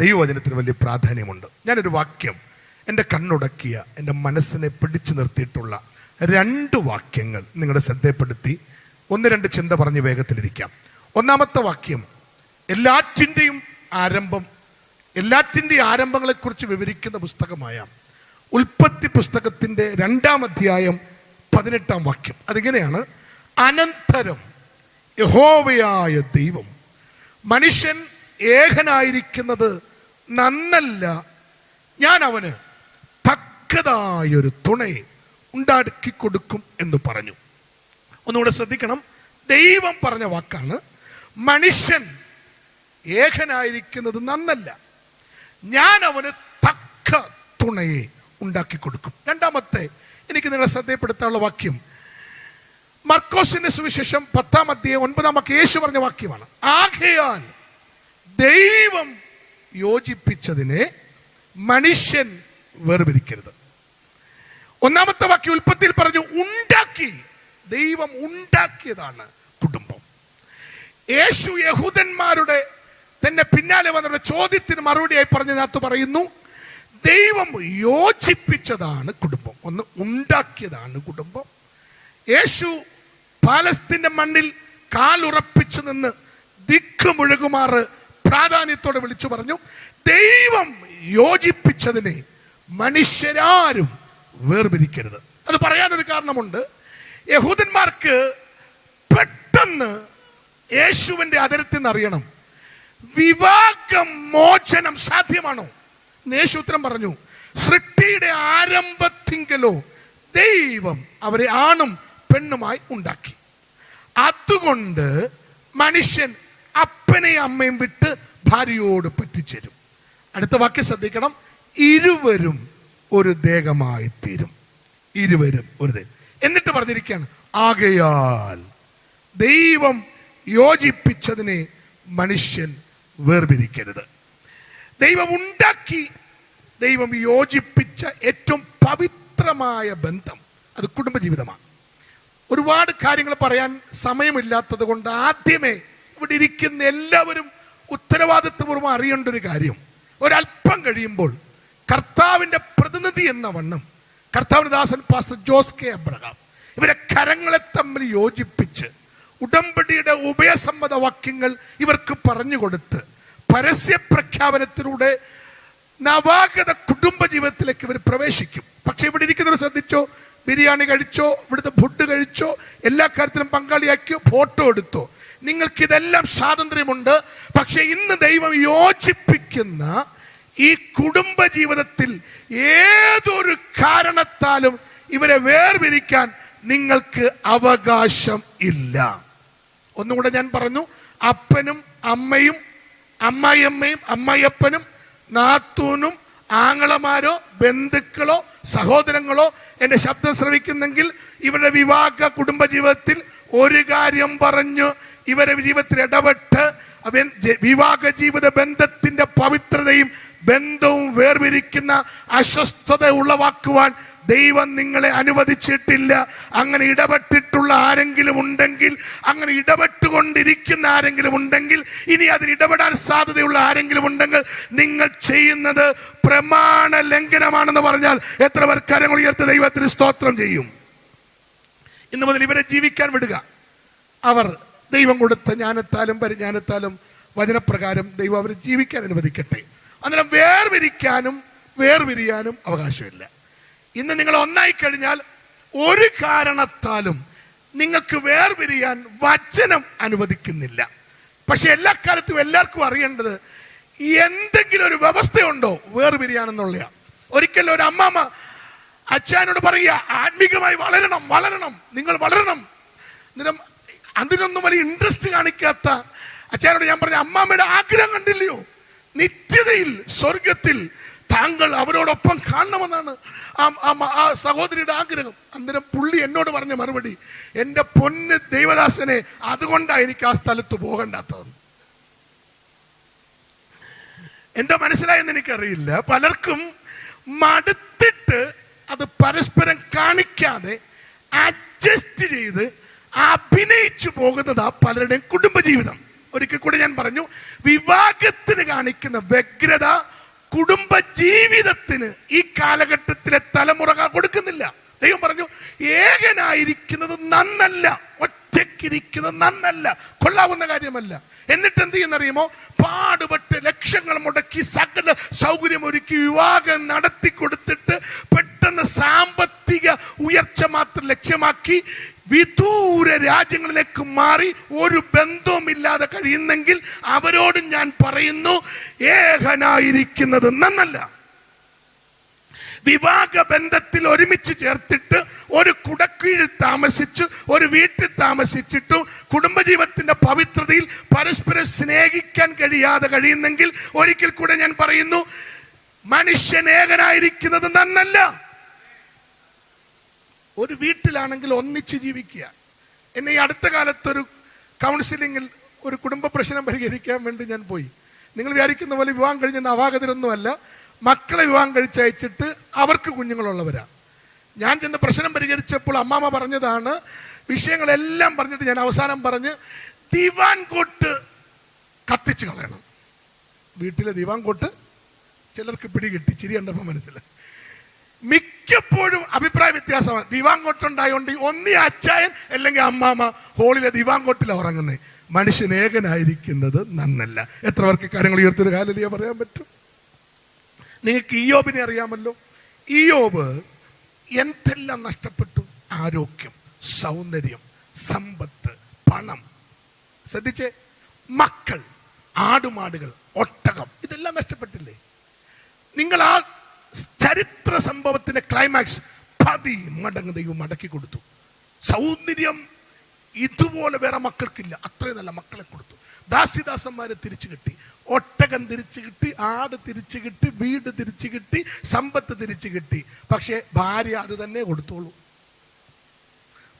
ദൈവവചനത്തിന് വലിയ പ്രാധാന്യമുണ്ട്. ഞാനൊരു വാക്യം എന്റെ കണ്ണുടക്കിയ എന്റെ മനസ്സിനെ പിടിച്ചു നിർത്തിയിട്ടുള്ള രണ്ട് വാക്യങ്ങൾ നിങ്ങളുടെ ശ്രദ്ധയപ്പെടുത്തി ഒന്ന് രണ്ട് ചിന്ത പറഞ്ഞ് വേഗത്തിലിരിക്കാം. ഒന്നാമത്തെ വാക്യം എല്ലാറ്റിന്റെയും ആരംഭം എല്ലാറ്റിന്റെയും ആരംഭങ്ങളെക്കുറിച്ച് വിവരിക്കുന്ന പുസ്തകമായ ഉൽപ്പത്തി പുസ്തകത്തിന്റെ രണ്ടാം അധ്യായം പതിനെട്ടാം വാക്യം. അതിങ്ങനെയാണ്? അനന്തരം യഹോവയായ ദൈവം മനുഷ്യൻ ഏകനായിരിക്കുന്നത് നന്നല്ല. ഞാൻ അവന് തക്കതായൊരു തുണയെ ഉണ്ടാക്കി കൊടുക്കും എന്ന് പറഞ്ഞു. ഒന്നുകൂടെ ശ്രദ്ധിക്കണം. ദൈവം പറഞ്ഞ വാക്കാണ് മനുഷ്യൻ ഏകനായിരിക്കുന്നത് നന്നല്ല. ഞാൻ അവന് തക്ക തുണയെ ഉണ്ടാക്കി കൊടുക്കും. രണ്ടാമത്തെ എനിക്ക് നിങ്ങളെ ശ്രദ്ധയപ്പെടുത്താനുള്ള വാക്യം മർക്കോസിന്റെ സുവിശേഷം പത്താം അധ്യായം ഒൻപതാം വാക്യം യേശു പറഞ്ഞ വാക്യമാണ്. ആകയാൽ ദൈവം യോജിപ്പിച്ചതിനെ മനുഷ്യൻ വേർപിരിക്കരുത്. ഒന്നാമത്തെ വാക്യം ഉൽപ്പത്തിയിൽ പറഞ്ഞു ഉണ്ടാക്കി. ദൈവം ഉണ്ടാക്കിയതാണ് കുടുംബം. യേശു യഹൂദന്മാരുടെ തന്നെ പിന്നാലെ വന്നവരുടെ ചോദ്യത്തിന് മറുപടിയായി പറഞ്ഞതിനകത്ത് പറയുന്നു ദൈവം യോജിപ്പിച്ചതാണ് കുടുംബം. ഒന്ന് ഉണ്ടാക്കിയതാണ് കുടുംബം. യേശു പാലസ്തീന്റെ മണ്ണിൽ കാലുറപ്പിച്ചു നിന്ന് ദിക്ക് മുഴകുമാറ് പ്രാധാന്യത്തോടെ വിളിച്ചു പറഞ്ഞു ദൈവം യോജിപ്പിച്ചതിനെ മനുഷ്യരാരും വേർപിരിക്കരുത്. അത് പറയാനൊരു കാരണമുണ്ട്. യഹൂദന്മാർക്ക് പെട്ടെന്ന് യേശുവിന്റെ അതിരത്തിൽ നിന്ന് അറിയണം വിവാഹം മോചനം സാധ്യമാണോ? യേശു ഉത്തരം പറഞ്ഞു സൃഷ്ടിയുടെ ആരംഭത്തിങ്കലോ ദൈവം അവരെ ആണും പെണ്ണുമായി ഉണ്ടാക്കി. അതുകൊണ്ട് മനുഷ്യൻ അപ്പനെയും അമ്മയും വിട്ട് ഭാര്യയോട് പറ്റിച്ചേരും. അടുത്ത വാക്യം ശ്രദ്ധിക്കണം. ഇരുവരും ഒരു ദേഹമായി തീരും ഇരുവരും ഒരു ദേഹം. എന്നിട്ട് പറഞ്ഞിരിക്കുകയാണ് ആകയാൽ ദൈവം യോജിപ്പിച്ചതിനെ മനുഷ്യൻ വേർപിരിക്കരുത്. ദൈവം ഉണ്ടാക്കി ദൈവം യോജിപ്പിച്ച ഏറ്റവും പവിത്രമായ ബന്ധം അത് കുടുംബജീവിതമാണ്. ഒരുപാട് കാര്യങ്ങൾ പറയാൻ സമയമില്ലാത്തത് കൊണ്ട് ആദ്യമേ ഇവിടെ ഇരിക്കുന്ന എല്ലാവരും ഉത്തരവാദിത്വപൂർവം അറിയേണ്ട ഒരു കാര്യം. ഒരല്പം കഴിയുമ്പോൾ കർത്താവിന്റെ പ്രതിനിധി എന്ന വണ്ണം കർത്താവിന്റെ ദാസൻ പാസ്റ്റർ ജോസ് കെ അബ്രഹാം ഇവരെ കരങ്ങളെ തമ്മിൽ യോജിപ്പിച്ച് ഉടമ്പടിയുടെ ഉഭയസമ്മത വാക്യങ്ങൾ ഇവർക്ക് പറഞ്ഞു കൊടുത്ത് പരസ്യ പ്രഖ്യാപനത്തിലൂടെ നവാഗത കുടുംബ ജീവിതത്തിലേക്ക് ഇവർ പ്രവേശിക്കും. പക്ഷെ ഇവിടെ ഇരിക്കുന്നവർ ശ്രദ്ധിച്ചോ? ബിരിയാണി കഴിച്ചോ? ഇവിടുത്തെ ഫുഡ് കഴിച്ചോ? എല്ലാ കാര്യത്തിലും പങ്കാളിയാക്കിയോ? ഫോട്ടോ എടുത്തോ? നിങ്ങൾക്ക് ഇതെല്ലാം സ്വാതന്ത്ര്യമുണ്ട്. പക്ഷെ ഇന്ന് ദൈവം യോജിപ്പിക്കുന്ന ഈ കുടുംബ ജീവിതത്തിൽ ഏതൊരു കാരണത്താലും ഇവരെ വേർപിരിക്കാൻ നിങ്ങൾക്ക് അവകാശം ഇല്ല. ഒന്നുകൂടെ ഞാൻ പറഞ്ഞു അപ്പനും അമ്മയും അമ്മായിയമ്മയും അമ്മായിയപ്പനും നാത്തൂനും ആങ്ങളമാരോ ബന്ധുക്കളോ സഹോദരങ്ങളോ എന്റെ ശബ്ദം ശ്രവിക്കുന്നെങ്കിൽ ഇവരുടെ വിവാഹ കുടുംബ ജീവിതത്തിൽ ഒരു കാര്യം പറഞ്ഞു ഇവരെ ജീവിതത്തിൽ ഇടപെട്ട് അവൻ വിവാഹ ജീവിത ബന്ധത്തിന്റെ പവിത്രതയും ബന്ധവും വേർപിരിക്കുന്ന അസ്വസ്ഥത ഉളവാക്കുവാൻ ദൈവം നിങ്ങളെ അനുവദിച്ചിട്ടില്ല. അങ്ങനെ ഇടപെട്ടിട്ടുള്ള ആരെങ്കിലും ഉണ്ടെങ്കിൽ അങ്ങനെ ഇടപെട്ടുകൊണ്ടിരിക്കുന്ന ആരെങ്കിലും ഉണ്ടെങ്കിൽ ഇനി അതിന് ഇടപെടാൻ സാധ്യതയുള്ള ആരെങ്കിലും ഉണ്ടെങ്കിൽ നിങ്ങൾ ചെയ്യുന്നത് പ്രമാണ ലംഘനമാണെന്ന് പറഞ്ഞാൽ എത്ര പേർ കരങ്ങൾ ഉയർത്തി ദൈവത്തിന് സ്തോത്രം ചെയ്യും. ഇന്ന് മുതൽ ഇവരെ ജീവിക്കാൻ വിടുക. അവർ ദൈവം കൊടുത്ത ജ്ഞാനത്താലും പരിജ്ഞാനത്താലും വചനപ്രകാരം ദൈവം അവരെ ജീവിക്കാൻ അനുവദിക്കട്ടെ. അന്നേരം വേർപിരിക്കാനും വേർപിരിയാനും അവകാശമില്ല. ഇന്ന് നിങ്ങൾ ഒന്നായി കഴിഞ്ഞാൽ ഒരു കാരണത്താലും നിങ്ങൾക്ക് വേർപിരിയാൻ വചനം അനുവദിക്കുന്നില്ല. പക്ഷെ എല്ലാ കാലത്തും എല്ലാവർക്കും അറിയേണ്ടത് എന്തെങ്കിലും ഒരു വ്യവസ്ഥയുണ്ടോ വേർപിരിയാനെന്നുള്ള ഒരിക്കലും ഒരു അമ്മാമ്മ അച്ഛനോട് പറയുക ആത്മീകമായി വളരണം വളരണം നിങ്ങൾ വളരണം. അന്നേരം അതിനൊന്നും വലിയ ഇൻട്രസ്റ്റ് കാണിക്കാത്ത അച്ഛനോട് ഞാൻ പറഞ്ഞ അമ്മാമ്മയുടെ ആഗ്രഹം കണ്ടില്ലയോ? നിത്യതയിൽ സ്വർഗത്തിൽ താങ്കൾ അവരോടൊപ്പം കാണണമെന്നാണ് ആ സഹോദരിയുടെ ആഗ്രഹം. അന്നേരം പുള്ളി എന്നോട് പറഞ്ഞ മറുപടി എന്റെ പൊന്ന് ദൈവദാസനെ അതുകൊണ്ടാണ് എനിക്ക് ആ സ്ഥലത്ത് പോകണ്ടാത്തത്. എന്താ മനസ്സിലായെന്ന് എനിക്കറിയില്ല. പലർക്കും മടുത്തിട്ട് അത് പരസ്പരം കാണിക്കാതെ അഡ്ജസ്റ്റ് ചെയ്ത് അഭിനയിച്ചു പോകുന്നതാ പലരുടെയും കുടുംബജീവിതം. ഒരിക്കൽ കൂടി ഞാൻ പറഞ്ഞു വിവാഹത്തിന് കാണിക്കുന്ന വ്യഗ്രത കുടുംബ ജീവിതത്തിന് ഈ കാലഘട്ടത്തിലെ തലമുറ കൊടുക്കുന്നില്ല. ദൈവം പറഞ്ഞു ഏകനായിരിക്കുന്നത് നന്നല്ല ഒറ്റയ്ക്കിരിക്കുന്നത് നന്നല്ല കൊള്ളാവുന്ന കാര്യമല്ല. എന്നിട്ട് എന്ത് ചെയ്യുന്നറിയുമോ? പാടുപെട്ട് ലക്ഷങ്ങൾ മുടക്കി സകല സൗകര്യം ഒരുക്കി വിവാഹം നടത്തി കൊടുത്തിട്ട് പെട്ടെന്ന് സാമ്പത്തിക ഉയർച്ച മാത്രം ലക്ഷ്യമാക്കി വിദൂര രാജ്യങ്ങളിലേക്ക് മാറി ഒരു ബന്ധവുമില്ലാതെ കഴിയുന്നെങ്കിൽ അവരോട് ഞാൻ പറയുന്നു ഏകനായിരിക്കുന്നത് നന്നല്ല. വിവാഹ ബന്ധത്തിൽ ഒരുമിച്ച് ചേർത്തിട്ട് ഒരു കുടക്കീഴിൽ താമസിച്ച് ഒരു വീട്ടിൽ താമസിച്ചിട്ടും കുടുംബജീവിതത്തിന്റെ പവിത്രതയിൽ പരസ്പരം സ്നേഹിക്കാൻ കഴിയാതെ കഴിയുന്നെങ്കിൽ ഒരിക്കൽ കൂടെ ഞാൻ പറയുന്നു മനുഷ്യൻ ഏകനായിരിക്കുന്നത് നന്നല്ല. ഒരു വീട്ടിലാണെങ്കിൽ ഒന്നിച്ച് ജീവിക്കുക. എന്നെ ഈ അടുത്ത കാലത്തൊരു കൗൺസിലിങ്ങിൽ ഒരു കുടുംബ പ്രശ്നം പരിഹരിക്കാൻ വേണ്ടി ഞാൻ പോയി. നിങ്ങൾ വിചാരിക്കുന്ന പോലെ വിവാഹം കഴിഞ്ഞ നവാഗതരൊന്നുമല്ല മക്കളെ വിവാഹം കഴിച്ചയച്ചിട്ട് അവർക്ക് കുഞ്ഞുങ്ങളുള്ളവരാണ് ഞാൻ ചെന്ന് പ്രശ്നം പരിഹരിച്ചപ്പോൾ അമ്മാമ്മ പറഞ്ഞതാണ് വിഷയങ്ങളെല്ലാം പറഞ്ഞിട്ട് ഞാൻ അവസാനം പറഞ്ഞ് ദിവാൻ കോട്ട് കത്തിച്ചു കളയണം. വീട്ടിലെ ദിവാൻ കോട്ട് ചിലർക്ക് പിടികിട്ടി ചിരി കണ്ടപ്പോൾ മനസ്സിലായി. മിക്കപ്പോഴും വ്യത്യാസമാണ് ദിവാങ്കോട്ടുണ്ടായോണ്ട് ഒന്നി അച്ചായൻ അല്ലെങ്കിൽ അമ്മാമ ഹോളിലെ ദിവാങ്കോട്ടിലാണ് ഉറങ്ങുന്നത് മനുഷ്യൻ ഏകനായിരിക്കുന്നത് നന്നല്ല. എത്ര പേർക്ക് കാര്യങ്ങൾ ഉയർത്തൊരു കാലലിയ പറയാൻ പറ്റും? നിങ്ങൾക്ക് ഇയോബിനെ അറിയാമല്ലോ. ഇയോബ് എന്തെല്ലാം നഷ്ടപ്പെട്ടു? ആരോഗ്യം സൗന്ദര്യം സമ്പത്ത് പണം. ശ്രദ്ധിച്ചേ? മക്കൾ ആടുമാടുകൾ ഒട്ടകം. ഇതെല്ലാം നഷ്ടപ്പെട്ടില്ലേ? നിങ്ങൾ ആ ചരിത്ര സംഭവത്തിന്റെ ക്ലൈമാക്സ് പതി മടങ്ങ് ദൈവം മടക്കി കൊടുത്തു. സൗന്ദര്യം ഇതുപോലെ വേറെ മക്കൾക്കില്ല. അത്രയും നല്ല മക്കളെ കൊടുത്തു. ദാസിദാസന്മാരെ തിരിച്ചു കിട്ടി. ഒട്ടകം തിരിച്ചു കിട്ടി ആട് തിരിച്ചു കിട്ടി വീട് തിരിച്ചു കിട്ടി സമ്പത്ത് തിരിച്ചു കിട്ടി. പക്ഷേ ഭാര്യ അത് തന്നെ കൊടുത്തോളൂ.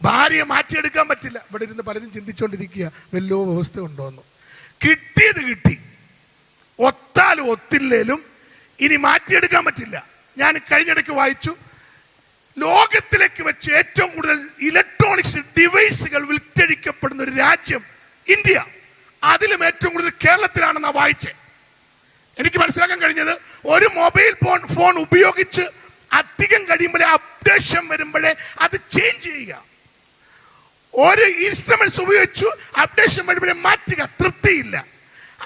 ഭാര്യയെ മാറ്റിയെടുക്കാൻ പറ്റില്ല. ഇവിടെ ഇരുന്ന് പലരും ചിന്തിച്ചുകൊണ്ടിരിക്കുക വല്ലോ വ്യവസ്ഥ ഉണ്ടോന്ന്. കിട്ടിയത് കിട്ടി. ഒത്താലും ഒത്തില്ലേലും ഇനി മാറ്റിയെടുക്കാൻ പറ്റില്ല. ഞാൻ കഴിഞ്ഞിടയ്ക്ക് വായിച്ചു. ലോകത്തിലേക്ക് വെച്ച് ഏറ്റവും കൂടുതൽ ഇലക്ട്രോണിക്സ് ഡിവൈസുകൾ വിറ്റഴിക്കപ്പെടുന്ന ഒരു രാജ്യം ഇന്ത്യ. അതിലും ഏറ്റവും കൂടുതൽ കേരളത്തിലാണെന്ന വായിച്ചേ. എനിക്ക് മനസ്സിലാക്കാൻ കഴിഞ്ഞത് ഒരു മൊബൈൽ ഫോൺ ഫോൺ ഉപയോഗിച്ച് അധികം കഴിയുമ്പോഴേ അപ്ഡേഷൻ വരുമ്പോഴേ അത് ചേഞ്ച് ചെയ്യുക. ഒരു ഇൻസ്ട്രുമെന്റ്സ് ഉപയോഗിച്ചു അപ്ഡേഷൻ വരുമ്പോഴേ മാറ്റുക തൃപ്തിയില്ല.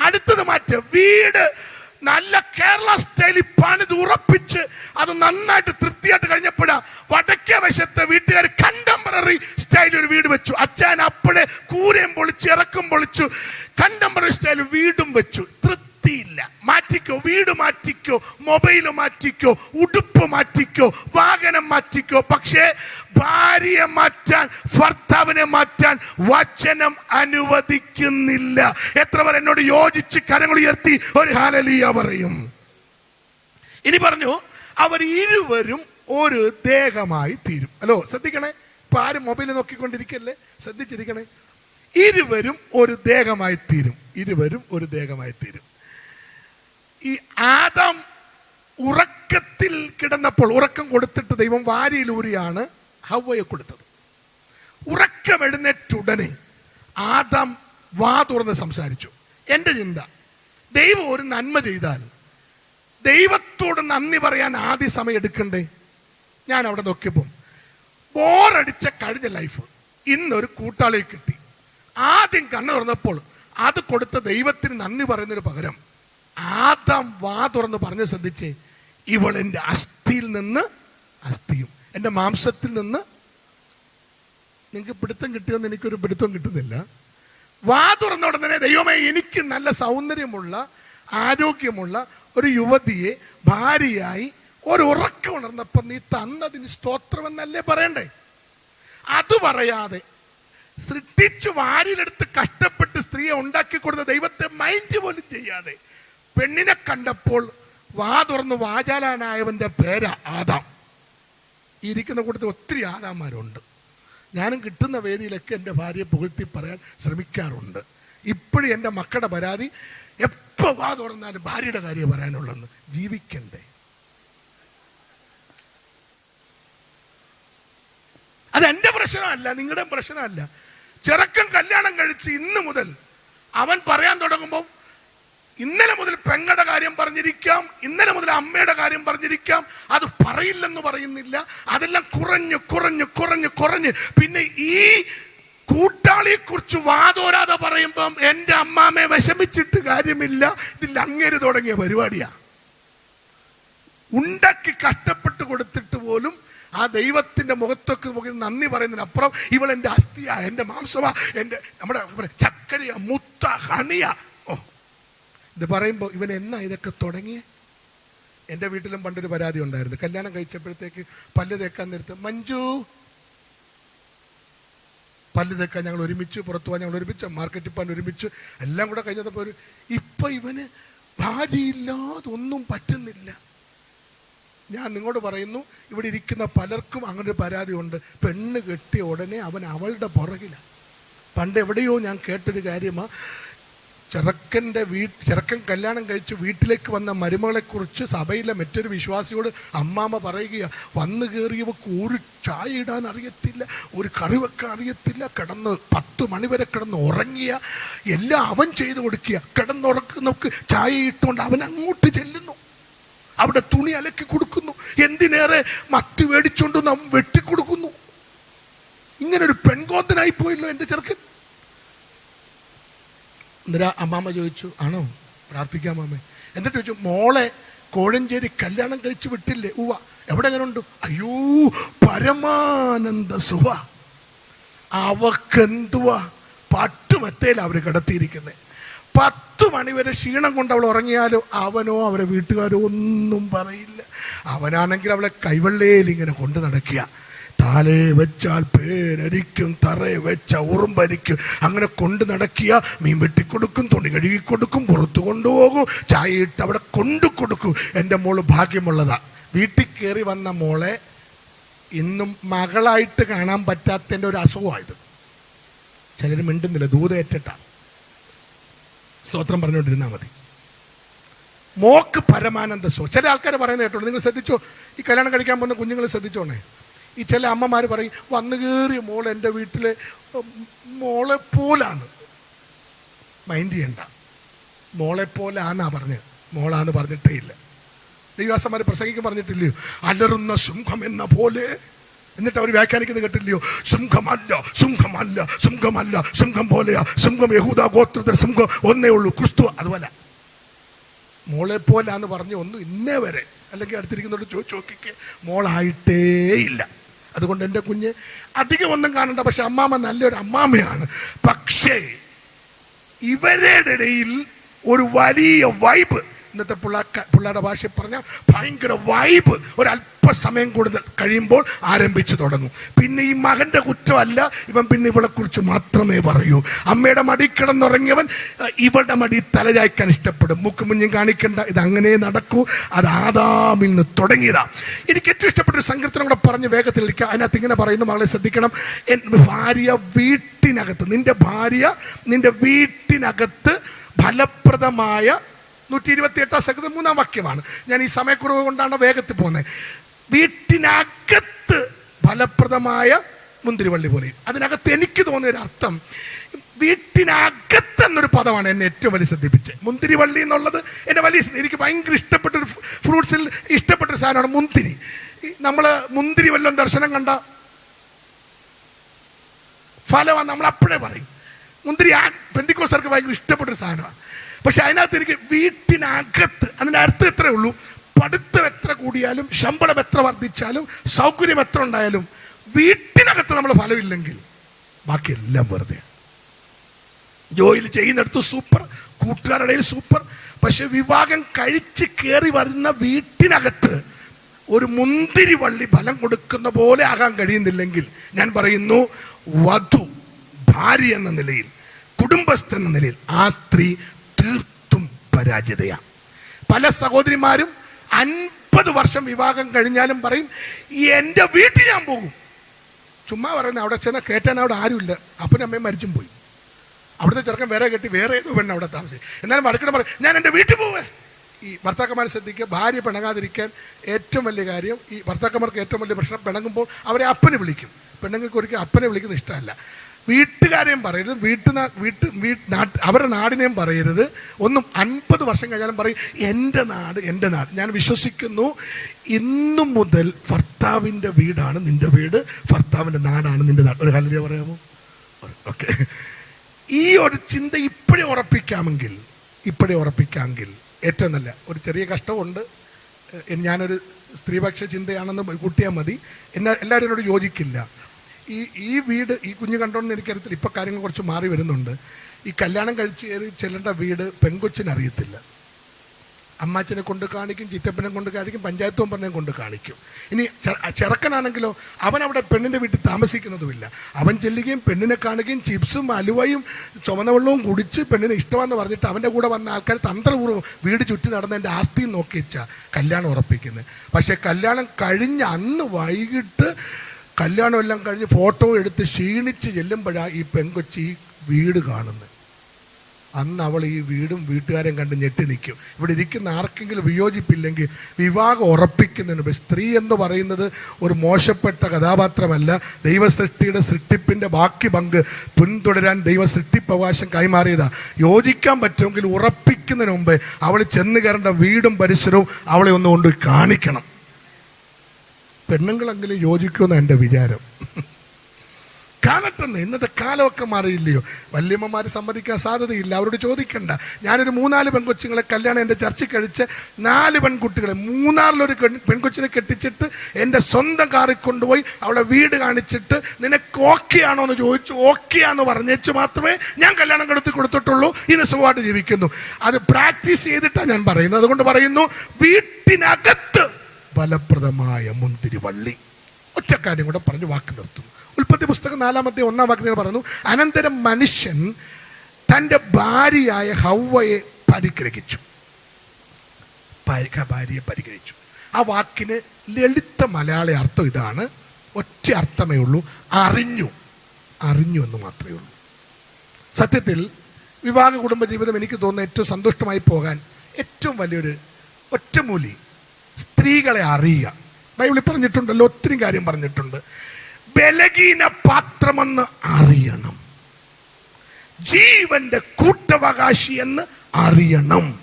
അടുത്തത് മാറ്റുക. വീട് നല്ല കേരള സ്റ്റൈലിൽ പണിത് ഉറപ്പിച്ച് അത് നന്നായിട്ട് തൃപ്തിയായിട്ട് കഴിഞ്ഞപ്പോഴാ വടക്കേ വശത്തെ വീട്ടുകാർ കണ്ടംപററി സ്റ്റൈലിൽ ഒരു വീട് വെച്ചു. അച്ഛൻ അപ്പോഴേ കൂരയും പൊളിച്ചു ഇറക്കും പൊളിച്ചു. കണ്ടംപററി സ്റ്റൈൽ വീടും വെച്ചു. തൃപ്തിയില്ല മാറ്റിക്കോ വീട് മാറ്റിക്കോ മൊബൈൽ മാറ്റിക്കോ ഉടുപ്പ് മാറ്റിക്കോ വാഹനം മാറ്റിക്കോ. പക്ഷേ ഭാര്യയെ മാറ്റാൻ ഭർത്താവിനെ മാറ്റാൻ വചനം അനുവദിക്കുന്നില്ല. എത്ര പേർ എന്നോട് യോജിച്ച് കരങ്ങൾ ഉയർത്തി ഒരു ഹാലലിയ പറയും. ഇനി പറഞ്ഞു അവർ ഇരുവരും ഒരു ദേഹമായി തീരും. ഹലോ ശ്രദ്ധിക്കണേ. ഇപ്പൊ ആരും മൊബൈൽ നോക്കിക്കൊണ്ടിരിക്കല്ലേ? ശ്രദ്ധിച്ചിരിക്കണേ. ഇരുവരും ഒരു ദേഹമായി തീരും. ഇരുവരും ഒരു ദേഹമായി തീരും. ഈ ആദം ഉറക്കത്തിൽ കിടന്നപ്പോൾ ഉറക്കം കൊടുത്തിട്ട് ദൈവം വാരിയിലൂരിയാണ് ഹവയെ കൊടുത്തത്. ഉറക്കം എഴുന്നേറ്റുടനെ ആദം വാ തുറന്ന് സംസാരിച്ചു. എന്റെ ചിന്ത ദൈവം ഒരു നന്മ ചെയ്താൽ ദൈവത്തോട് നന്ദി പറയാൻ ആദ്യ സമയം എടുക്കണ്ടേ? ഞാൻ അവിടെ നോക്കിയപ്പോൾ ബോറടിച്ച കഴിഞ്ഞ ലൈഫ് ഇന്നൊരു കൂട്ടാളിയെ കിട്ടി. ആദ്യം കണ്ണു തുറന്നപ്പോൾ അത് കൊടുത്ത ദൈവത്തിന് നന്ദി പറയുന്നതിന് പകരം ആദാം വാ തുറന്ന് പറഞ്ഞ് ശ്രദ്ധിച്ചേ ഇവൾ എന്റെ അസ്ഥിയിൽ നിന്ന് അസ്ഥിയും എന്റെ മാംസത്തിൽ നിന്ന് നിങ്ങൾക്ക് പിടുത്തം കിട്ടിയെന്ന് എനിക്കൊരു പിടുത്തം കിട്ടുന്നില്ല. വാ തുറന്ന ഉടനെ ദൈവമേ എനിക്ക് നല്ല സൗന്ദര്യമുള്ള ആരോഗ്യമുള്ള ഒരു യുവതിയെ ഭാര്യയായി ഒരു ഉറക്കം ഉണർന്നപ്പം നീ തന്നതിന് സ്തോത്രം എന്നല്ലേ പറയണ്ടേ? അത് പറയാതെ സൃഷ്ടിച്ചു വാരിലെടുത്ത് കഷ്ടപ്പെട്ട് സ്ത്രീയെ ഉണ്ടാക്കി കൊടുത്ത ദൈവത്തെ മൈൻഡ് പോലും ചെയ്യാതെ പെണ്ണിനെ കണ്ടപ്പോൾ വാ തുറന്ന് വാചാലാനായവന്റെ പേരാ ആദാം. ഇരിക്കുന്ന കൂട്ടത്തിൽ ഒത്തിരി ആദാമാരുണ്ട് ഞാനും കിട്ടുന്ന വേദിയിലൊക്കെ എന്റെ ഭാര്യയെ പുകഴ്ത്തി പറയാൻ ശ്രമിക്കാറുണ്ട്. ഇപ്പോഴും എന്റെ മക്കളുടെ പരാതി എപ്പോൾ വാ തുറന്നാലും ഭാര്യയുടെ കാര്യം പറയാനുള്ളതെന്ന് ജീവിക്കണ്ടേ? അത് എന്റെ പ്രശ്നമല്ല നിങ്ങളുടെ പ്രശ്നമല്ല. ചെറുക്കൻ കല്യാണം കഴിച്ച് ഇന്ന് മുതൽ അവൻ പറയാൻ തുടങ്ങുമ്പോൾ ഇന്നലെ മുതൽ പെങ്ങളുടെ കാര്യം പറഞ്ഞിരിക്കാം ഇന്നലെ മുതൽ അമ്മയുടെ കാര്യം പറഞ്ഞിരിക്കാം. അത് പറയില്ലെന്ന് പറയുന്നില്ല. അതെല്ലാം കുറഞ്ഞു കുറഞ്ഞു കുറഞ്ഞു കുറഞ്ഞ്. പിന്നെ ഈ കൂട്ടാളിയെ കുറിച്ച് വാതോരാതെ പറയുമ്പം എന്റെ അമ്മാമ്മയെ വിഷമിച്ചിട്ട് കാര്യമില്ല. ഇതിൽ അങ്ങേര് തുടങ്ങിയ പരിപാടിയാ. ഉണ്ടാക്കി കഷ്ടപ്പെട്ട് കൊടുത്തിട്ട് പോലും ആ ദൈവത്തിന്റെ മുഖത്തൊക്കെ നോക്കി നന്ദി പറയുന്നതിനപ്പുറം ഇവൾ എന്റെ അസ്ഥിയാ എന്റെ മാംസമാ എന്റെ നമ്മുടെ ചക്കരിയ മുത്ത ഹണിയ. ഇത് പറയുമ്പോൾ ഇവൻ എന്നാ ഇതൊക്കെ തുടങ്ങിയേ? എന്റെ വീട്ടിലും പണ്ടൊരു പരാതി ഉണ്ടായിരുന്നു. കല്യാണം കഴിച്ചപ്പോഴത്തേക്ക് പല്ല് തേക്കാൻ നേരത്ത് മഞ്ജു! പല്ല് തേക്കാൻ ഞങ്ങൾ ഒരുമിച്ച് പുറത്തു പോകാൻ ഞങ്ങൾ ഒരുമിച്ച് മാർക്കറ്റിൽ പോകാൻ ഒരുമിച്ച് എല്ലാം കൂടെ കഴിഞ്ഞപ്പോൾ ഒരു ഇപ്പൊ ഇവന് ഭാര്യയില്ലാതെ ഒന്നും പറ്റുന്നില്ല. ഞാൻ നിങ്ങളോട് പറയുന്നു ഇവിടെ ഇരിക്കുന്ന പലർക്കും അങ്ങനെ ഒരു പരാതി ഉണ്ട്. പെണ്ണ് കെട്ടിയ ഉടനെ അവൻ അവളുടെ പുറകിലാണ് പണ്ട് എവിടെയോ ഞാൻ കേട്ടൊരു കാര്യമാ ചെറുക്കന്റെ വീ ചെറുക്കൻ കല്യാണം കഴിച്ച് വീട്ടിലേക്ക് വന്ന മരുമകളെക്കുറിച്ച് സഭയിലെ മറ്റൊരു വിശ്വാസിയോട് അമ്മാമ്മ പറയുകയാണ് വന്നു കയറിയവർക്ക് ഒരു ചായ ഇടാൻ അറിയത്തില്ല ഒരു കറി വെക്കാൻ അറിയത്തില്ല കിടന്ന് പത്ത് മണിവരെ കിടന്ന് ഉറങ്ങിയ എല്ലാം അവൻ ചെയ്തു കൊടുക്കുക കിടന്നുറക്കുന്നവർക്ക് ചായ ഇട്ടുകൊണ്ട് അവൻ അങ്ങോട്ട് ചെല്ലുന്നു അവിടെ തുണി അലക്കി കൊടുക്കുന്നു എന്തിനേറെ മത്തി മേടിച്ചുകൊണ്ട് നാം വെട്ടിക്കൊടുക്കുന്നു. ഇങ്ങനൊരു പെൺകോന്തനായി പോയല്ലോ എന്റെ ചെറുക്കൻ. എന്നിട്ട് അമ്മാമ്മ ചോദിച്ചു ആണോ? പ്രാർത്ഥിക്കാം അമ്മേ എന്നിട്ട് ചോദിച്ചു മോളെ കോഴഞ്ചേരി കല്യാണം കഴിച്ചു വിട്ടില്ലേ? ഉവ എവിടെ എങ്ങനെ ഉണ്ട് അയ്യോ പരമാനന്ദ സുഖ അവക്കെന്തുവാ പട്ടുമത്തേല അവർ കിടത്തിയിരിക്കുന്നത് പത്ത് മണിവരെ ക്ഷീണം കൊണ്ട് അവൾ ഉറങ്ങിയാലോ? അവനോ അവരെ വീട്ടുകാരോ ഒന്നും പറയില്ല. അവനാണെങ്കിൽ അവളെ കൈവെള്ളയിൽ ഇങ്ങനെ കൊണ്ടു നടക്കുക താലേ വെച്ചാൽ പേരരിക്കും തറേ വെച്ച ഉറുമ്പരിക്കും. അങ്ങനെ കൊണ്ട് നടക്കിയ മീൻ വെട്ടിക്കൊടുക്കും തുണി കഴുകി കൊടുക്കും പുറത്തു കൊണ്ടുപോകും ചായ ഇട്ട് അവിടെ കൊണ്ടു കൊടുക്കും. എന്റെ മോൾ ഭാഗ്യമുള്ളതാ. വീട്ടിൽ കയറി വന്ന മോളെ ഇന്നും മകളായിട്ട് കാണാൻ പറ്റാത്തതിന്റെ ഒരു അസുഖമായത് ചിലർ മിണ്ടുന്നില്ല ദൂതേറ്റിട്ടാണ് സ്തോത്രം പറഞ്ഞുകൊണ്ടിരുന്നാൽ മതി. മോക്ക് പരമാനന്ദ സോ ചില ആൾക്കാർ പറയുന്നത് കേട്ടോ നിങ്ങൾ ശ്രദ്ധിച്ചോ? ഈ കല്യാണം കഴിക്കാൻ പോകുന്ന കുഞ്ഞുങ്ങൾ ശ്രദ്ധിച്ചോണേ? ഈ ചില അമ്മമാർ പറയും വന്നു കയറിയ മോൾ എന്റെ വീട്ടിലെ? മോളെ പോലാണ്. മൈൻഡ് ചെയ്യണ്ട. മോളെ പോലാന്നാ പറഞ്ഞത് മോളാന്ന് പറഞ്ഞിട്ടേ ഇല്ല. ദൈവാസന്മാർ പ്രസംഗിക്കും പറഞ്ഞിട്ടില്ലയോ? അലറുന്ന സിംഹം എന്ന പോലെ. എന്നിട്ട് അവർ വ്യാഖ്യാനിക്കുന്നത് കേട്ടില്ലയോ? സിംഹമല്ല സിംഹമല്ല സിംഹമല്ല സിംഹം പോലെയാ. സിംഹം യഹൂദ ഗോത്രത്തിൽ സിംഹം ഒന്നേ ഉള്ളൂ ക്രിസ്തു അതുപോലെ മോളെ പോലാന്ന് പറഞ്ഞു ഒന്നും ഇന്നേ വരെ അല്ലെങ്കിൽ അടുത്തിരിക്കുന്നോട് ചോദിച്ചു നോക്കിക്ക് മോളായിട്ടേ ഇല്ല. അതുകൊണ്ട് എന്റെ കുഞ്ഞ് അധികം ഒന്നും കാണണ്ട പക്ഷെ അമ്മാമ്മ നല്ലൊരു അമ്മാമ്മയാണ് പക്ഷേ ഇവരുടെ ഇടയിൽ ഒരു വലിയ വൈബ് ഇന്നത്തെ പിള്ളേർക്ക് പിള്ളേരുടെ ഭാഷയിൽ പറഞ്ഞാൽ ഭയങ്കര വൈബ് ഒരു അല്പസമയം കൂടുതൽ കഴിയുമ്പോൾ ആരംഭിച്ചു തുടങ്ങും. പിന്നെ ഈ മകന്റെ കുറ്റമല്ല ഇവൻ പിന്നെ ഇവളെ കുറിച്ച് മാത്രമേ പറയൂ. അമ്മയുടെ മടി കിടന്നുറങ്ങിയവൻ ഇവളുടെ മടി തലചായ്ക്കാൻ ഇഷ്ടപ്പെടും. മൂക്ക് മുഞ്ഞും കാണിക്കണ്ട ഇത് അങ്ങനെ നടക്കൂ. അത് ആദാമിൽ നിന്ന് തുടങ്ങിയതാ. എനിക്ക് ഏറ്റവും ഇഷ്ടപ്പെട്ട ഒരു സങ്കീർത്തനം കൂടെ പറഞ്ഞ് വേഗത്തിലിരിക്കുക അതിനകത്ത് ഇങ്ങനെ പറയുന്നു മകളെ ശ്രദ്ധിക്കണം. ഭാര്യ വീട്ടിനകത്ത് നിന്റെ ഭാര്യ നിന്റെ വീട്ടിനകത്ത് ഫലപ്രദമായ നൂറ്റി ഇരുപത്തി എട്ടാം സങ്കീർത്തം മൂന്നാം വാക്യമാണ്. ഞാൻ ഈ സമയക്കുറവ് കൊണ്ടാണ് വേഗത്തിൽ പോകുന്നത് വീട്ടിനകത്ത് ഫലപ്രദമായ മുന്തിരിവള്ളി പോലെ. അതിനകത്ത് എനിക്ക് തോന്നിയ ഒരു അർത്ഥം വീട്ടിനകത്ത് എന്നൊരു പദമാണ് എന്നെ ഏറ്റവും വലിയ ശ്രദ്ധിപ്പിച്ചത് മുന്തിരിവള്ളി എന്നുള്ളത് എന്നെ വലിയ എനിക്ക് ഭയങ്കര ഇഷ്ടപ്പെട്ട ഒരു ഫ്രൂട്ട്സിൽ ഇഷ്ടപ്പെട്ട ഒരു സാധനമാണ് മുന്തിരി. നമ്മൾ മുന്തിരി വല്ലതും ദർശനം കണ്ട ഫലമാണ് നമ്മൾ അപ്പോഴേ പറയും. മുന്തിരി ആ പെന്തിക്കോസർക്ക് ഭയങ്കര ഇഷ്ടപ്പെട്ടൊരു സാധനമാണ് പക്ഷെ അതിനകത്ത് എനിക്ക് വീട്ടിനകത്ത് അതിന്റെ അർത്ഥം എത്രയേ ഉള്ളൂ. പഠിത്തം എത്ര കൂടിയാലും ശമ്പളം എത്ര വർദ്ധിച്ചാലും സൗകര്യം എത്ര ഉണ്ടായാലും വീട്ടിനകത്ത് നമ്മൾ ഫലമില്ലെങ്കിൽ ബാക്കിയെല്ലാം വെറുതെ. ജോലി ചെയ്യുന്നിടത്ത് സൂപ്പർ കൂട്ടുകാരുടെ സൂപ്പർ. പക്ഷെ വിവാഹം കഴിച്ച് കയറി വരുന്ന വീട്ടിനകത്ത് ഒരു മുന്തിരി വള്ളി ഫലം കൊടുക്കുന്ന പോലെ ആകാൻ കഴിയുന്നില്ലെങ്കിൽ ഞാൻ പറയുന്നു വധു ഭാര്യ എന്ന നിലയിൽ കുടുംബസ്ഥ എന്ന നിലയിൽ ആ സ്ത്രീ തീർത്തും പരാജിതയാണ് പല സഹോദരിമാരും അൻപത് വർഷം വിവാഹം കഴിഞ്ഞാലും പറയും എന്റെ വീട്ടിൽ ഞാൻ പോകും. ചുമ്മാ പറയുന്നത് അവിടെ ചെന്ന കയറ്റാൻ അവിടെ ആരുമില്ല. അപ്പനും അമ്മയും മരിച്ചും പോയി. അവിടുത്തെ ചെറുക്കൻ വേറെ കെട്ടി വേറെ ഏതോ പെണ്ണ് അവിടെ താമസിച്ചു. എന്നാലും വടക്കണ പറയും ഞാൻ എന്റെ വീട്ടിൽ പോവേ. ഈ ഭർത്താക്കന്മാരെ ശ്രദ്ധിക്കുക ഭാര്യ പിണങ്ങാതിരിക്കാൻ ഏറ്റവും വലിയ കാര്യം ഈ ഭർത്താക്കന്മാർക്ക് ഏറ്റവും വലിയ പ്രശ്നം പിണങ്ങുമ്പോൾ അവരെ അപ്പനെ വിളിക്കും. പെണ്ണുങ്ങൾക്ക് ഒരിക്കലും അപ്പനെ വിളിക്കുന്നത് ഇഷ്ടമല്ല. വീട്ടുകാരെയും പറയരുത്. വീട്ടു വീട്ട് നാട്ട് അവരുടെ നാടിനെയും പറയരുത്. ഒന്നും അൻപത് വർഷം കഴിഞ്ഞാലും പറയും എന്റെ നാട് എന്റെ നാട്. ഞാൻ വിശ്വസിക്കുന്നു. ഇന്നു മുതൽ ഭർത്താവിന്റെ വീടാണ് നിന്റെ വീട്. ഭർത്താവിന്റെ നാടാണ് നിന്റെ നാട്. ഒരു കാര്യം പറയാമോ? ഓക്കെ. ഈ ഒരു ചിന്ത ഇപ്പോഴേ ഉറപ്പിക്കാമെങ്കിൽ ഇപ്പോഴേ ഉറപ്പിക്കാമെങ്കിൽ ഏറ്റവും നല്ല ഒരു ചെറിയ കഷ്ടമുണ്ട് ഞാനൊരു സ്ത്രീപക്ഷ ചിന്തയാണെന്ന് കൂട്ടിയാൽ മതി. എന്നെ എല്ലാവരും എന്നോട് യോജിക്കില്ല. ഈ ഈ വീട് ഈ കുഞ്ഞ് കണ്ടോണ്ട് എനിക്കറിയത്തില്ല ഇപ്പം കാര്യങ്ങൾ കുറച്ച് മാറി വരുന്നുണ്ട്. ഈ കല്യാണം കഴിച്ച് കയറി ചെല്ലേണ്ട വീട് പെങ്കൊച്ചിന് അറിയത്തില്ല. അമ്മാച്ചനെ കൊണ്ട് കാണിക്കും ചിറ്റപ്പനെ കൊണ്ട് കാണിക്കും പഞ്ചായത്ത് മെമ്പറിനെ കൊണ്ട് കാണിക്കും. ഇനി ചെറുക്കനാണെങ്കിലോ അവൻ അവിടെ പെണ്ണിന്റെ വീട്ടിൽ താമസിക്കുന്നതുമില്ല. അവൻ ചെല്ലുകയും പെണ്ണിനെ കാണുകയും ചിപ്സും അലുവയും ചുവന്ന വെള്ളവും കുടിച്ച് പെണ്ണിനെ ഇഷ്ടമാണെന്ന് പറഞ്ഞിട്ട് അവന്റെ കൂടെ വന്ന ആൾക്കാർ തന്ത്രപൂർവം വീട് ചുറ്റി നടന്നതിന്റെ ആസ്തിയും നോക്കി വെച്ചാ കല്യാണം ഉറപ്പിക്കുന്നത് പക്ഷേ കല്യാണം കഴിഞ്ഞ അന്ന് വൈകിട്ട് കല്യാണം എല്ലാം കഴിഞ്ഞ് ഫോട്ടോ എടുത്ത് ക്ഷീണിച്ച് ചെല്ലുമ്പോഴാണ് ഈ പെങ്കൊച്ചി വീട് കാണുന്നത് അന്ന് അവൾ ഈ വീടും വീട്ടുകാരെയും കണ്ട് ഞെട്ടി നിൽക്കും. ഇവിടെ ഇരിക്കുന്ന ആർക്കെങ്കിലും വിയോജിപ്പില്ലെങ്കിൽ വിവാഹം ഉറപ്പിക്കുന്നതിന് സ്ത്രീ എന്ന് പറയുന്നത് ഒരു മോശപ്പെട്ട കഥാപാത്രമല്ല. ദൈവസൃഷ്ടിയുടെ സൃഷ്ടിപ്പിന്റെ ബാക്കി പങ്ക് പിന്തുടരാൻ ദൈവ സൃഷ്ടിപ്പവകാശം കൈമാറിയതാ. യോജിക്കാൻ പറ്റുമെങ്കിൽ ഉറപ്പിക്കുന്നതിന് മുമ്പ് അവൾ ചെന്ന് കയറേണ്ട വീടും പരിസരവും അവളെ ഒന്നുകൊണ്ട് കാണിക്കണം. പെണ്ണുങ്ങളെങ്കിലും യോജിക്കുമെന്ന് എന്റെ വിചാരം. കാണട്ടെന്ന് ഇന്നത്തെ കാലമൊക്കെ മാറിയില്ലയോ? വല്യമ്മമാർ സമ്മതിക്കാൻ സാധ്യതയില്ല. അവരോട് ചോദിക്കണ്ട. ഞാനൊരു മൂന്നാൽ പെൺകൊച്ചുങ്ങളെ കല്യാണം എന്റെ ചർച്ച കഴിച്ച് നാല് പെൺകുട്ടികളെ മൂന്നാറിലൊരു പെൺ- പെൺകൊച്ചിനെ കെട്ടിച്ചിട്ട് എന്റെ സ്വന്തം കാറിൽ കൊണ്ടുപോയി അവളെ വീട് കാണിച്ചിട്ട് നിനക്ക് ഓക്കെ ആണോ എന്ന് ചോദിച്ചു ഓക്കെ ആണെന്ന് പറഞ്ഞേച്ച് മാത്രമേ ഞാൻ കല്യാണം കെടുത്തി കൊടുത്തിട്ടുള്ളൂ. ഇന്ന് സുഖമായിട്ട് ജീവിക്കുന്നു. അത് പ്രാക്ടീസ് ചെയ്തിട്ടാണ് ഞാൻ പറയുന്നത്. അതുകൊണ്ട് പറയുന്നു വീട്ടിനകത്ത് ഫലപ്രദമായ മുന്തിരിവള്ളി. ഒറ്റ കാര്യം കൂടെ പറഞ്ഞ് വാക്ക് നിർത്തുന്നു. ഉൽപ്പത്തി പുസ്തകം നാലാമത്തെ ഒന്നാം വാക്യത്തിൽ പറഞ്ഞു അനന്തരം മനുഷ്യൻ തന്റെ ഭാര്യയായ ഹൗവയെ പരിഗ്രഹിച്ചു. ഭാര്യയെ പരിഗ്രഹിച്ചു. ആ വാക്കിന് ലളിത മലയാള അർത്ഥം ഇതാണ്. ഒറ്റ അർത്ഥമേ ഉള്ളൂ. അറിഞ്ഞു. അറിഞ്ഞു എന്ന് മാത്രമേ ഉള്ളൂ. സത്യത്തിൽ വിവാഹ കുടുംബ ജീവിതം എനിക്ക് തോന്നുന്ന ഏറ്റവും സന്തുഷ്ടമായി പോകാൻ ഏറ്റവും വലിയൊരു ഒറ്റമൂലി സ്ത്രീകളെ അറിയുക. ബൈബിളിൽ പറഞ്ഞിട്ടുണ്ടല്ലോ ഒത്തിരി കാര്യം പറഞ്ഞിട്ടുണ്ട്. ബലഹീന പാത്രമെന്ന് അറിയണം. ജീവന്റെ കൂട്ടവകാശി എന്ന് അറിയണം.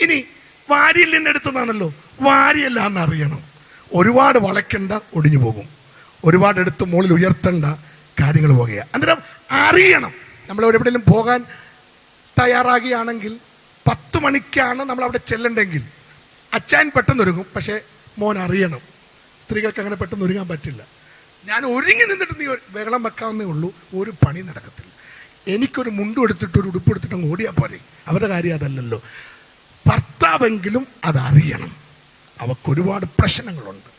ഇനി വാരിയിൽ നിന്ന് എടുത്തതാണല്ലോ വാരിയല്ല എന്ന് അറിയണം. ഒരുപാട് വളയ്ക്കണ്ട ഒടിഞ്ഞു പോകും. ഒരുപാട് എടുത്ത് മുകളിൽ ഉയർത്തേണ്ട കാര്യങ്ങൾ പോകുക. അന്നേരം അറിയണം. നമ്മൾ എവിടെയെങ്കിലും പോകാൻ തയ്യാറാകുകയാണെങ്കിൽ പത്ത് മണിക്കാണ് നമ്മൾ അവിടെ ചെല്ലണ്ടെങ്കിൽ അച്ചാൻ പെട്ടെന്ന് ഒരുങ്ങും പക്ഷേ മോൻ അറിയണം. സ്ത്രീകൾക്ക് അങ്ങനെ പെട്ടെന്ന് ഒരുങ്ങാൻ പറ്റില്ല. ഞാൻ ഒരുങ്ങി നിന്നിട്ട് നീ വെള്ളം വെക്കാവുന്നേ ഉള്ളൂ. ഒരു പണി നടക്കത്തില്ല. എനിക്കൊരു മുണ്ടും എടുത്തിട്ട് ഒരു ഉടുപ്പ് എടുത്തിട്ട് അങ്ങ് ഓടിയാൽ പോരെ. അവരുടെ കാര്യം അതല്ലല്ലോ. ഭർത്താവെങ്കിലും അതറിയണം. അവക്കൊരുപാട് പ്രശ്നങ്ങളുണ്ട്.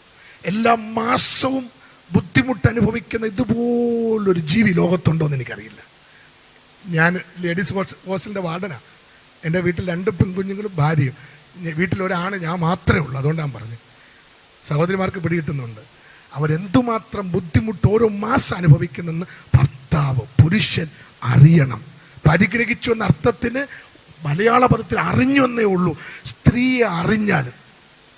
എല്ലാ മാസവും ബുദ്ധിമുട്ട് അനുഭവിക്കുന്ന ഇതുപോലൊരു ജീവി ലോകത്തുണ്ടോ എന്ന് എനിക്കറിയില്ല. ഞാൻ ലേഡീസ് ഹോസ്റ്റലിന്റെ വാർഡനാണ് വാർഡനാ. എന്റെ വീട്ടിൽ രണ്ട് പെൺകുഞ്ഞുങ്ങളും ഭാര്യയും. ഒരാണ് ഞാൻ മാത്രമേ ഉള്ളൂ. അതുകൊണ്ടാണ് പറഞ്ഞത്. പറഞ്ഞു സഹോദരിമാർക്ക് പിടികിട്ടുന്നുണ്ട്. അവരെന്തുമാത്രം ബുദ്ധിമുട്ട് ഓരോ മാസം അനുഭവിക്കുന്നെന്ന് ഭർത്താവ് പുരുഷൻ അറിയണം. പരിഗ്രഹിച്ചു എന്ന അർത്ഥത്തിന് മലയാള പദത്തിൽ അറിഞ്ഞു എന്നേ ഉള്ളൂ. സ്ത്രീയെ അറിഞ്ഞാൽ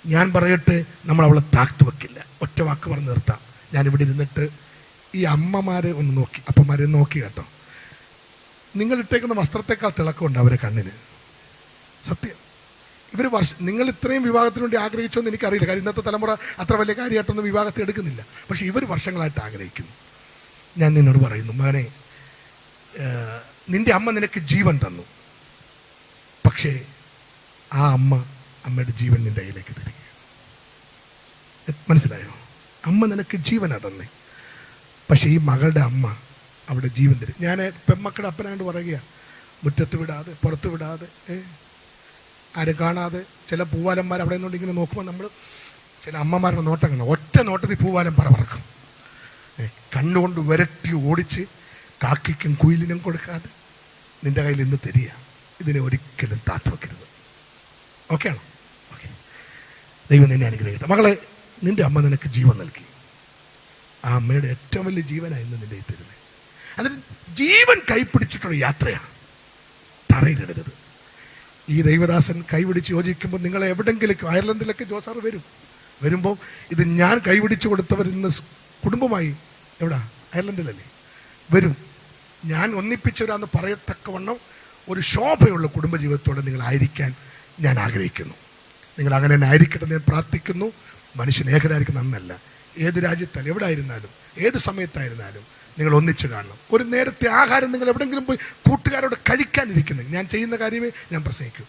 ഞാൻ പറയട്ടെ നമ്മൾ അവളെ താക്ത് വെക്കില്ല. ഒറ്റ വാക്ക് പറഞ്ഞു നിർത്താം. ഞാൻ ഇവിടെ ഇരുന്നിട്ട് ഈ അമ്മമാരെ ഒന്ന് നോക്കി. അപ്പന്മാരെ നോക്കി കേട്ടോ. നിങ്ങൾ ഇട്ടേക്കുന്ന വസ്ത്രത്തെക്കാൾ തിളക്കമുണ്ട് അവരെ കണ്ണിന്. സത്യം. ഇവർ വർഷ നിങ്ങൾ ഇത്രയും വിവാഹത്തിന് വേണ്ടി ആഗ്രഹിച്ചോന്ന് എനിക്കറിയില്ല. കാര്യം ഇന്നത്തെ തലമുറ അത്ര വലിയ കാര്യമായിട്ടൊന്നും വിവാഹത്തെ എടുക്കുന്നില്ല. പക്ഷേ ഇവർ വർഷങ്ങളായിട്ട് ആഗ്രഹിക്കുന്നു. ഞാൻ നിന്നോട് പറയുന്നു മകനെ നിന്റെ അമ്മ നിനക്ക് ജീവൻ തന്നു. പക്ഷേ ആ അമ്മ അമ്മയുടെ ജീവൻ നിന്റെ കയ്യിലേക്ക് തരിക മനസ്സിലായോ? അമ്മ നിനക്ക് ജീവനാ തന്നെ. പക്ഷേ ഈ മകളുടെ അമ്മ അവിടെ ജീവൻ തരും. ഞാൻ പെമ്മക്കളുടെ അപ്പനായിട്ട് പറയുക മുറ്റത്ത് വിടാതെ പുറത്ത് വിടാതെ ആരും കാണാതെ ചില പൂവാലന്മാർ അവിടെ നിന്നുകൊണ്ട് ഇങ്ങനെ നോക്കുമ്പോൾ നമ്മൾ ചില അമ്മമാരുടെ നോട്ടം കാണാം ഒറ്റ നോട്ടത്തിൽ പൂവാലം പറ പറക്കും കണ്ണുകൊണ്ട് വരട്ടി ഓടിച്ച് കാക്കിക്കും കുയിലിനും കൊടുക്കാതെ നിന്റെ കയ്യിൽ ഇന്ന് തരിക. ഇതിനെ ഒരിക്കലും താത്തു ഓക്കെ ആണോ? ഓക്കെ ദൈവം നിന്നെ അനുഗ്രഹിക്കട്ടെ. മകളെ നിന്റെ അമ്മ നിനക്ക് ജീവൻ നൽകി. ആ അമ്മയുടെ ഏറ്റവും വലിയ ജീവനാണ് ഇന്ന് നിന്റെ തരുന്നത് അതിന് ജീവൻ കൈപ്പിടിച്ചിട്ടുള്ള യാത്രയാണ് തറയിലിടരുത്. ഈ ദൈവദാസൻ കൈപിടിച്ച് യോജിക്കുമ്പോൾ നിങ്ങൾ എവിടെങ്കിലും അയർലൻഡിലൊക്കെ ജോസാർ വരും. വരുമ്പോൾ ഇത് ഞാൻ കൈപിടിച്ചു കൊടുത്തവർ ഇന്ന് കുടുംബമായി എവിടാ? അയർലൻഡിലല്ലേ? വരും. ഞാൻ ഒന്നിപ്പിച്ചവരാന്ന് പറയത്തക്കവണ്ണം ഒരു ശോഭയുള്ള കുടുംബജീവിതത്തോടെ നിങ്ങളായിരിക്കാൻ ഞാൻ ആഗ്രഹിക്കുന്നു. നിങ്ങൾ അങ്ങനെ തന്നെ ആയിരിക്കട്ടെ ഞാൻ പ്രാർത്ഥിക്കുന്നു. മനുഷ്യൻ ഏകനായിരിക്കുന്ന നന്നല്ല ഏത് രാജ്യത്തായാലും എവിടെ ആയിരുന്നാലും ഏത് സമയത്തായിരുന്നാലും നിങ്ങൾ ഒന്നിച്ച് കാണണം. ഒരു നേരത്തെ ആഹാരം നിങ്ങൾ എവിടെയെങ്കിലും പോയി കൂട്ടുകാരോട് കഴിക്കാനിരിക്കുന്നത് ഞാൻ ചെയ്യുന്ന കാര്യമേ ഞാൻ പ്രസംഗിക്കൂ.